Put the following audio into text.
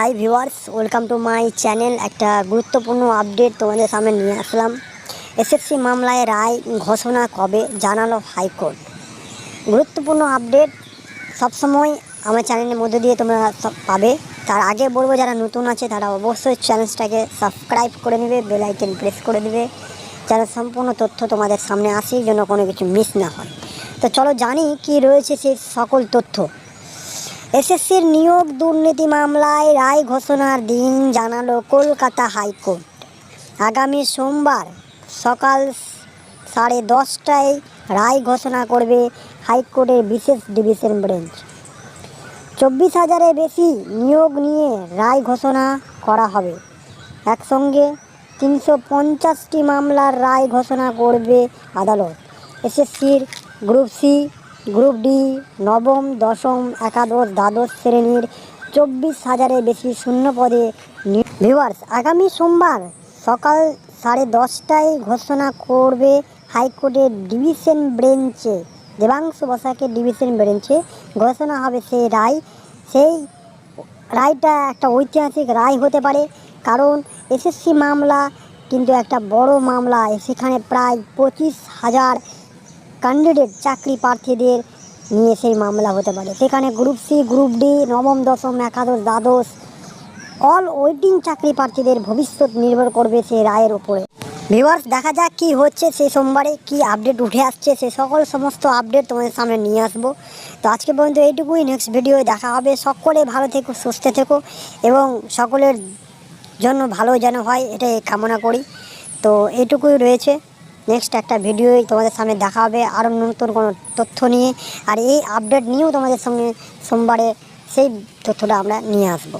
Hi viewers welcome to my channel একটা গুরুত্বপূর্ণ update তোমাদের সামনে নিয়ে আসলাম। এসএসসি মামলায় রায় ঘোষণা কবে জানালো হাইকোর্ট। গুরুত্বপূর্ণ আপডেট সবসময় আমার চ্যানেলের মধ্যে দিয়ে তোমরা সব পাবে। তার আগে বলব, যারা নতুন আছে, তারা অবশ্যই চ্যানেলটাকে সাবস্ক্রাইব করে নেবে বেল আইকন প্রেস করে দেবে যেন সম্পূর্ণ তথ্য তোমাদের সামনে আসে, যেন কোনো কিছু মিস না হয়। তো চলো জানি কি রয়েছে সেই সকল তথ্য। এসএসসির নিয়োগ দুর্নীতি মামলায় রায় ঘোষণার দিন জানালো কলকাতা হাইকোর্ট। আগামী সোমবার সকাল সাড়ে দশটায় রায় ঘোষণা করবে হাইকোর্টের বিশেষ ডিভিশন বেঞ্চ। চব্বিশ হাজারের বেশি নিয়োগ নিয়ে রায় ঘোষণা করা হবে। একসঙ্গে তিনশো পঞ্চাশটি মামলার রায় ঘোষণা করবে আদালত। এসএসসির গ্রুপ সি গ্রুপ ডি, নবম, দশম, একাদশ, দ্বাদশ শ্রেণির চব্বিশ হাজারের বেশি শূন্য পদে ভিউয়ার্স, আগামী সোমবার সকাল সাড়ে দশটায় ঘোষণা করবে হাইকোর্টের ডিভিশন ব্রেঞ্চে দেবাংশু বসাকের ডিভিশন ব্রেঞ্চে ঘোষণা হবে সেই রায়। সেই রায়টা একটা ঐতিহাসিক রায় হতে পারে, কারণ এসএসসি মামলা কিন্তু একটা বড় মামলা, সেখানে প্রায় পঁচিশ হাজার ক্যান্ডিডেট চাকরি প্রার্থীদের নিয়ে সেই মামলা হতে পারে। সেখানে গ্রুপ সি গ্রুপ ডি নবম, দশম, একাদশ, দ্বাদশ অল ওয়েটিং চাকরি প্রার্থীদের ভবিষ্যৎ নির্ভর করবে সেই রায়ের উপরে। ভিউয়ার্স দেখা যাক কি হচ্ছে সেই সোমবারে, কি আপডেট উঠে আসছে, সে সকল সমস্ত আপডেট তোমাদের সামনে নিয়ে আসব। তো আজকে পর্যন্ত এইটুকুই নেক্সট ভিডিওয়ে দেখা হবে। সকলে ভালো থেকো, সুস্থ থেকো, এবং সকলের জন্য ভালো যেন হয়, এটাই কামনা করি। তো এইটুকুই রয়েছে। নেক্সট একটা ভিডিওই তোমাদের সামনে দেখা হবে। আরও নতুন কোনো তথ্য নিয়ে। আর এই আপডেট নিয়েও তোমাদের সঙ্গে সোমবারে সেই তথ্যটা আমরা নিয়ে আসব।